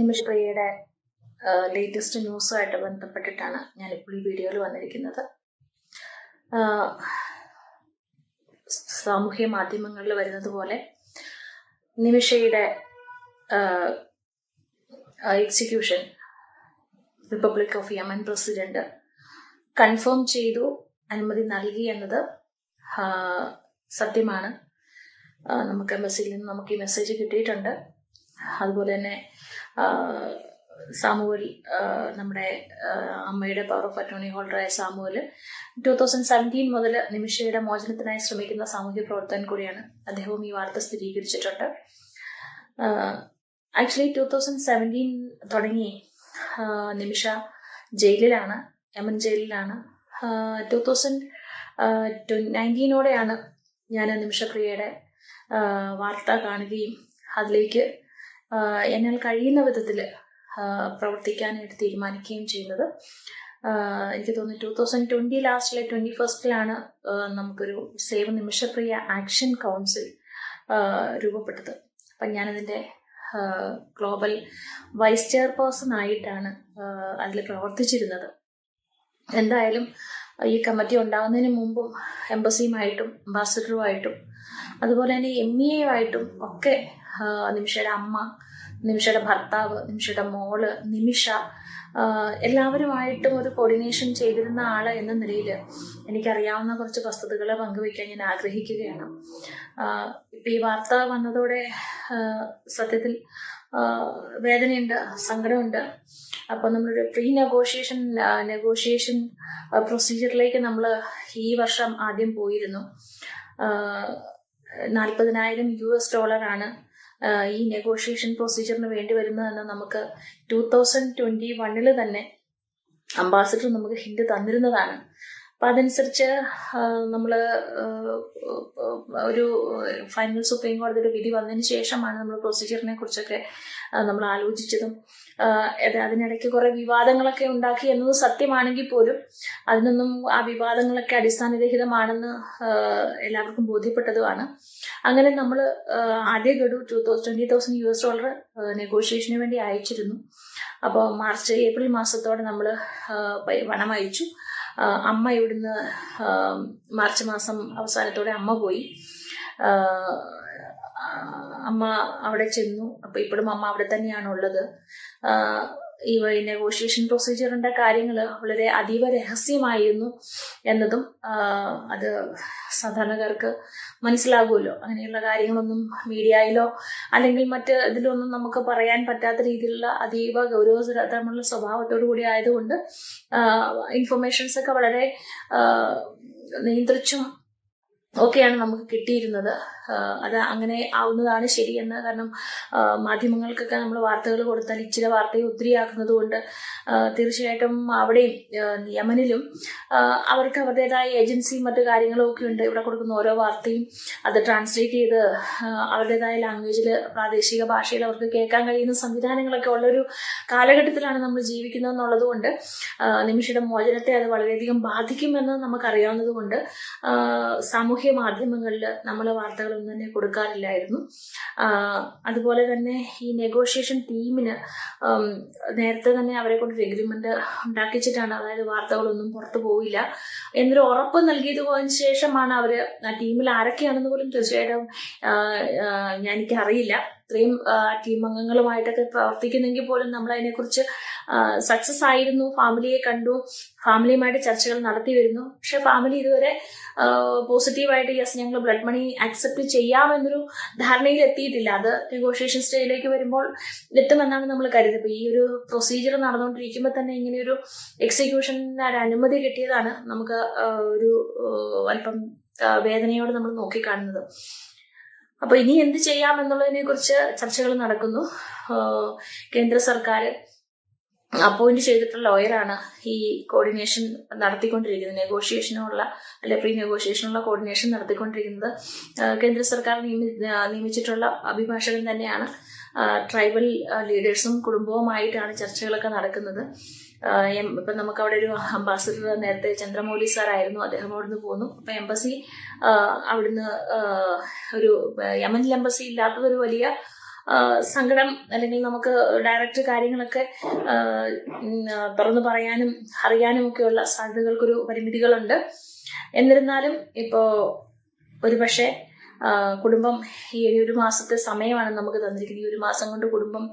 നിമിഷ് പ്രിയയുടെ ലേറ്റസ്റ്റ് ന്യൂസുമായിട്ട് ബന്ധപ്പെട്ടിട്ടാണ് ഞാനിപ്പോൾ ഈ വീഡിയോയിൽ വന്നിരിക്കുന്നത്. സാമൂഹ്യ മാധ്യമങ്ങളിൽ വരുന്നത് പോലെ നിമിഷയുടെ execution republic of Yemen president confirm ചെയ്തു അനുമതി നൽകി എന്നത് സത്യമാണ്. നമുക്ക് എംബസിയിൽ നിന്ന് നമുക്ക് ഈ മെസ്സേജ് കിട്ടിയിട്ടുണ്ട്. അതുപോലെ തന്നെ സാമുവൽ നമ്മുടെ അമ്മയുടെ പവർ ഓഫ് അറ്റോണി ഹോൾഡറായ സാമുവൽ ടൂ തൗസൻഡ് സെവന്റീൻ മുതൽ നിമിഷയുടെ മോചനത്തിനായി ശ്രമിക്കുന്ന സാമൂഹ്യ പ്രവർത്തകൻ കൂടിയാണ് അദ്ദേഹവും ഈ വാർത്ത സ്ഥിരീകരിച്ചിട്ടുണ്ട്. ആക്ച്വലി ടൂ തൗസൻഡ് സെവന്റീൻ തുടങ്ങി നിമിഷ ജയിലിലാണ് യമൻ ജയിലിലാണ്. ടൂ തൗസൻഡ് നയന്റീനോടെയാണ് ഞാൻ നിമിഷപ്രിയയുടെ ആ, വാർത്ത കാണുകയും അതിലേക്ക് എന്നാൽ കഴിയുന്ന വിധത്തിൽ പ്രവർത്തിക്കാനായിട്ട് തീരുമാനിക്കുകയും ചെയ്യുന്നത്. എനിക്ക് തോന്നുന്നു ടൂ തൗസൻഡ് ട്വന്റി ലാസ്റ്റിലെ ട്വന്റി ഫസ്റ്റിലാണ് നമുക്കൊരു സേവ് നിമിഷപ്രിയ ആക്ഷൻ കൗൺസിൽ രൂപപ്പെട്ടത്. അപ്പം ഞാനതിന്റെ ഗ്ലോബൽ വൈസ് ചെയർപേഴ്സൺ ആയിട്ടാണ് അതിൽ പ്രവർത്തിച്ചിരുന്നത്. എന്തായാലും ഈ കമ്മിറ്റി ഉണ്ടാകുന്നതിന് മുമ്പും എംബസിയുമായിട്ടും അംബാസിഡറുമായിട്ടും അതുപോലെ തന്നെ എം ഇ എയുമായിട്ടും ഒക്കെ നിമിഷയുടെ അമ്മ നിമിഷയുടെ ഭർത്താവ് നിമിഷയുടെ മോൾ നിമിഷ എല്ലാവരുമായിട്ടും ഒരു കോർഡിനേഷൻ ചെയ്തിരുന്ന ആൾ എന്ന നിലയിൽ എനിക്കറിയാവുന്ന കുറച്ച് വസ്തുതകൾ പങ്കുവയ്ക്കാൻ ഞാൻ ആഗ്രഹിക്കുകയാണ്. ഇപ്പം ഈ വാർത്ത വന്നതോടെ സത്യത്തിൽ വേദനയുണ്ട് സങ്കടമുണ്ട്. അപ്പൊ നമ്മളൊരു പ്രീ നെഗോഷിയേഷൻ നെഗോഷിയേഷൻ പ്രൊസീജിയറിലേക്ക് നമ്മൾ ഈ വർഷം ആദ്യം പോയിരുന്നു. നാൽപ്പതിനായിരം യു എസ് ഡോളറാണ് ഈ നെഗോഷിയേഷൻ പ്രൊസീജിയറിന് വേണ്ടി വരുന്നത് തന്നെ നമുക്ക് ടൂ തൗസൻഡ് ട്വന്റി വണ്ണിൽ തന്നെ അംബാസിഡർ നമുക്ക് ഹിന്റ് തന്നിരുന്നതാണ്. അപ്പം അതനുസരിച്ച് നമ്മൾ ഒരു ഫൈനൽ സുപ്രീം കോടതിയുടെ വിധി വന്നതിന് ശേഷമാണ് നമ്മൾ പ്രൊസീജിയറിനെ കുറിച്ചൊക്കെ നമ്മൾ ആലോചിച്ചതും അതിനിടയ്ക്ക് കുറെ വിവാദങ്ങളൊക്കെ ഉണ്ടാക്കി എന്നത് സത്യമാണെങ്കിൽ പോലും അതിനൊന്നും ആ വിവാദങ്ങളൊക്കെ അടിസ്ഥാനരഹിതമാണെന്ന് എല്ലാവർക്കും ബോധ്യപ്പെട്ടതുമാണ്. അങ്ങനെ നമ്മൾ ആദ്യ ഗഡു two twenty thousand U S dollar നെഗോഷിയേഷന് വേണ്ടി അയച്ചിരുന്നു. അപ്പോൾ മാർച്ച് ഏപ്രിൽ മാസത്തോടെ നമ്മൾ പണം അയച്ചു. അമ്മ ഇവിടുന്ന് മാർച്ച് മാസം അവസാനത്തോടെ അമ്മ പോയി. അമ്മ അവിടെ ചെന്നു. അപ്പൊ ഇപ്പോഴും അമ്മ അവിടെ തന്നെയാണ് ഉള്ളത് ഈ നെഗോഷിയേഷൻ പ്രൊസീജിയറിന്റെ കാര്യങ്ങൾ വളരെ അതീവ രഹസ്യമായിരുന്നു എന്നതും അത് സാധാരണക്കാർക്ക് മനസ്സിലാകുമല്ലോ. അങ്ങനെയുള്ള കാര്യങ്ങളൊന്നും മീഡിയയിലോ അല്ലെങ്കിൽ മറ്റ് ഇതിലൊന്നും നമുക്ക് പറയാൻ പറ്റാത്ത രീതിയിലുള്ള അതീവ ഗൗരവതരമുള്ള സ്വഭാവത്തോടു കൂടി ആയതുകൊണ്ട് ഇൻഫർമേഷൻസ് ഒക്കെ വളരെ നിയന്ത്രിച്ചും ഒക്കെയാണ് നമുക്ക് കിട്ടിയിരുന്നത്. അത് അങ്ങനെ ആവുന്നതാണ് ശരിയെന്ന്. കാരണം മാധ്യമങ്ങൾക്കൊക്കെ നമ്മൾ വാർത്തകൾ കൊടുത്താൽ ഇച്ചിരി വാർത്തയെ ഒത്തിരിയാക്കുന്നത് കൊണ്ട് തീർച്ചയായിട്ടും അവിടെയും യമനിലും അവർക്ക് അവരുടേതായ ഏജൻസിയും മറ്റു കാര്യങ്ങളും ഒക്കെ ഉണ്ട്. ഇവിടെ കൊടുക്കുന്ന ഓരോ വാർത്തയും അത് ട്രാൻസ്ലേറ്റ് ചെയ്ത് അവരുടേതായ ലാംഗ്വേജിൽ പ്രാദേശിക ഭാഷയിൽ അവർക്ക് കേൾക്കാൻ കഴിയുന്ന സംവിധാനങ്ങളൊക്കെ ഉള്ളൊരു കാലഘട്ടത്തിലാണ് നമ്മൾ ജീവിക്കുന്നത് എന്നുള്ളത് കൊണ്ട് നിമിഷയുടെ മോചനത്തെ അത് വളരെയധികം ബാധിക്കുമെന്ന് നമുക്കറിയാവുന്നത് കൊണ്ട് ആ, സാമൂഹ്യ മാധ്യമങ്ങളിൽ നമ്മൾ വാർത്തകളൊന്നും തന്നെ കൊടുക്കാറില്ലായിരുന്നു. അതുപോലെ തന്നെ ഈ നെഗോഷിയേഷൻ ടീമിന് നേരത്തെ തന്നെ അവരെ കൊണ്ട് ഒരു എഗ്രിമെന്റ് ഉണ്ടാക്കിച്ചിട്ടാണ് അതായത് വാർത്തകളൊന്നും പുറത്തു പോവില്ല. എന്നൊരു ഉറപ്പ് നൽകിയത് പോയതിനു ശേഷമാണ് അവർ ടീമിൽ ആരൊക്കെയാണെന്ന് പോലും തീർച്ചയായിട്ടും ഞാൻ അറിയില്ല ഇത്രയും ടീം അംഗങ്ങളുമായിട്ടൊക്കെ പ്രവർത്തിക്കുന്നെങ്കിൽ പോലും നമ്മൾ അതിനെക്കുറിച്ച് സക്സസ് ആയിരുന്നു. ഫാമിലിയെ കണ്ടു. ഫാമിലിയുമായിട്ട് ചർച്ചകൾ നടത്തി വരുന്നു. പക്ഷെ ഫാമിലി ഇതുവരെ പോസിറ്റീവായിട്ട് യെസ് ഞങ്ങൾ ബ്ലഡ് മണി അക്സെപ്റ്റ് ചെയ്യാമെന്നൊരു ധാരണയിൽ എത്തിയിട്ടില്ല. അത് നെഗോഷിയേഷൻ സ്റ്റേജിലേക്ക് വരുമ്പോൾ എത്തുമെന്നാണ് നമ്മൾ കരുതുന്നത്. ഈ ഒരു പ്രൊസീജിയർ നടന്നുകൊണ്ടിരിക്കുമ്പോൾ തന്നെ ഇങ്ങനെയൊരു എക്സിക്യൂഷന് ഒരു അനുമതി കിട്ടിയതാണ് നമുക്ക് ഒരു അല്പം വേദനയോടെ നമ്മൾ നോക്കിക്കാണുന്നത്. അപ്പൊ ഇനി എന്ത് ചെയ്യാം എന്നുള്ളതിനെ കുറിച്ച് ചർച്ചകൾ നടക്കുന്നു. കേന്ദ്ര സർക്കാർ അപ്പോയിന്റ് ചെയ്തിട്ടുള്ള ലോയറാണ് ഈ കോർഡിനേഷൻ നടത്തിക്കൊണ്ടിരിക്കുന്നത്. നെഗോഷിയേഷനുള്ള അല്ലെ പ്രീ നെഗോഷിയേഷനുള്ള കോർഡിനേഷൻ നടത്തിക്കൊണ്ടിരിക്കുന്നത്. കേന്ദ്ര സർക്കാർ നിയമി- നിയമിച്ചിട്ടുള്ള അഭിഭാഷകൻ തന്നെയാണ്. ട്രൈബൽ ലീഡേഴ്സും കുടുംബവുമായിട്ടാണ് ചർച്ചകളൊക്കെ നടക്കുന്നത്. ഇപ്പം നമുക്ക് അവിടെ ഒരു അംബാസിഡർ നേരത്തെ ചന്ദ്രമൗലി സാർ ആയിരുന്നു. അദ്ദേഹം അവിടുന്ന് പോന്നു. അപ്പം എംബസി അവിടുന്ന് ഒരു യമനിൽ എംബസി ഇല്ലാത്തതൊരു വലിയ സങ്കടം അല്ലെങ്കിൽ നമുക്ക് ഡയറക്റ്റ് കാര്യങ്ങളൊക്കെ തുറന്നു പറയാനും അറിയാനും ഒക്കെയുള്ള സാധ്യതകൾക്കൊരു പരിമിതികളുണ്ട്. എന്നിരുന്നാലും ഇപ്പോൾ ഒരുപക്ഷെ കുടുംബം ഈ ഒരു മാസത്തെ സമയമാണ് നമുക്ക് തന്നിരിക്കുന്നത്. ഈ ഒരു മാസം കൊണ്ട് കുടുംബം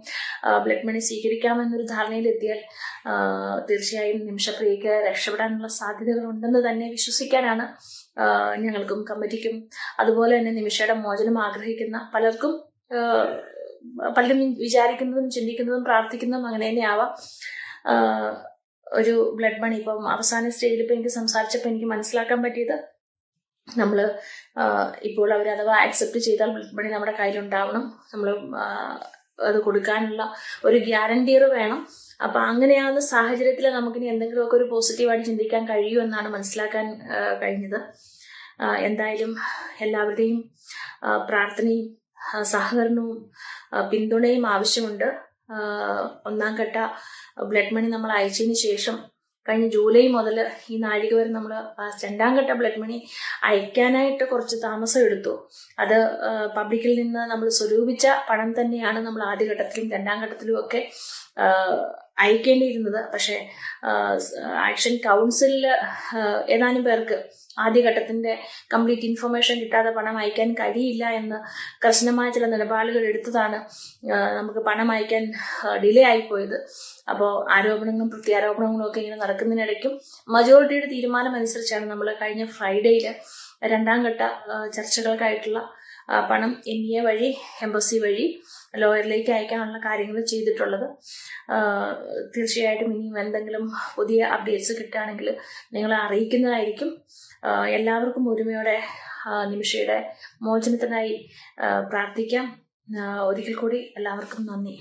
ബ്ലഡ് മണി സ്വീകരിക്കാമെന്നൊരു ധാരണയിലെത്തിയാൽ തീർച്ചയായും നിമിഷപ്രിയയ്ക്ക് രക്ഷപ്പെടാനുള്ള സാധ്യതകൾ ഉണ്ടെന്ന് തന്നെ വിശ്വസിക്കാനാണ് ഞങ്ങൾക്കും കമ്മിറ്റിക്കും അതുപോലെ തന്നെ നിമിഷയുടെ മോചനം ആഗ്രഹിക്കുന്ന പലർക്കും പലരും വിചാരിക്കുന്നതും ചിന്തിക്കുന്നതും പ്രാർത്ഥിക്കുന്നതും അങ്ങനെ തന്നെയാവാം ഒരു ബ്ലഡ് മണി ഇപ്പം അവസാന സ്റ്റേജിൽ ഇപ്പം എനിക്ക് സംസാരിച്ചപ്പോൾ എനിക്ക് മനസ്സിലാക്കാൻ പറ്റിയത് നമ്മൾ ഇപ്പോൾ അവർ അഥവാ ആക്സെപ്റ്റ് ചെയ്താൽ ബ്ലഡ് മണി നമ്മുടെ കയ്യിലുണ്ടാവണം. നമ്മൾ അത് കൊടുക്കാനുള്ള ഒരു ഗ്യാരണ്ടിയർ വേണം. അപ്പൊ അങ്ങനെയാവുന്ന സാഹചര്യത്തിൽ നമുക്കിനി എന്തെങ്കിലുമൊക്കെ ഒരു പോസിറ്റീവായിട്ട് ചിന്തിക്കാൻ കഴിയൂ എന്നാണ് മനസ്സിലാക്കാൻ കഴിഞ്ഞത്. എന്തായാലും എല്ലാവരുടെയും പ്രാർത്ഥനയും സഹകരണവും പിന്തുണയും ആവശ്യമുണ്ട്. ഒന്നാം ഘട്ട ബ്ലഡ് മണി നമ്മൾ അയച്ചതിന് ശേഷം കഴിഞ്ഞ ജൂലൈ മുതൽ ഈ നാഴിക വരെ നമ്മൾ രണ്ടാം ഘട്ട ബ്ലഡ് മണി അയക്കാനായിട്ട് കുറച്ച് താമസം എടുത്തു. അത് പബ്ലിക്കിൽ നിന്ന് നമ്മൾ സ്വരൂപിച്ച പണം തന്നെയാണ് നമ്മൾ ആദ്യഘട്ടത്തിലും രണ്ടാം ഘട്ടത്തിലും ഒക്കെ അയക്കേണ്ടിയിരുന്നത്. പക്ഷേ ആക്ഷൻ കൗൺസിലിൽ ഏതാനും പേർക്ക് ആദ്യഘട്ടത്തിന്റെ കംപ്ലീറ്റ് ഇൻഫർമേഷൻ കിട്ടാതെ പണം അയക്കാൻ കഴിയില്ല എന്ന് കർശനമായ ചില നിലപാടുകൾ എടുത്തതാണ് നമുക്ക് പണം അയക്കാൻ ഡിലേ ആയിപ്പോയത്. അപ്പോൾ ആരോപണങ്ങളും പ്രത്യാരോപണങ്ങളും ഒക്കെ ഇങ്ങനെ നടക്കുന്നതിനിടയ്ക്കും മജോറിറ്റിയുടെ തീരുമാനം അനുസരിച്ചാണ് നമ്മൾ കഴിഞ്ഞ ഫ്രൈഡേയിൽ രണ്ടാം ഘട്ട ചർച്ചകൾക്കായിട്ടുള്ള പണം എൻ ഇ എ വഴി എംബസി വഴി ലോയറിലേക്ക് അയക്കാനുള്ള കാര്യങ്ങൾ ചെയ്തിട്ടുള്ളത്. തീർച്ചയായിട്ടും ഇനിയും എന്തെങ്കിലും പുതിയ അപ്ഡേറ്റ്സ് കിട്ടുകയാണെങ്കിൽ നിങ്ങളെ അറിയിക്കുന്നതായിരിക്കും. എല്ലാവർക്കും ഒരുമയോടെ നിമിഷയുടെ മോചനത്തിനായി പ്രാർത്ഥിക്കാം. ഒരിക്കൽ കൂടി എല്ലാവർക്കും നന്ദി.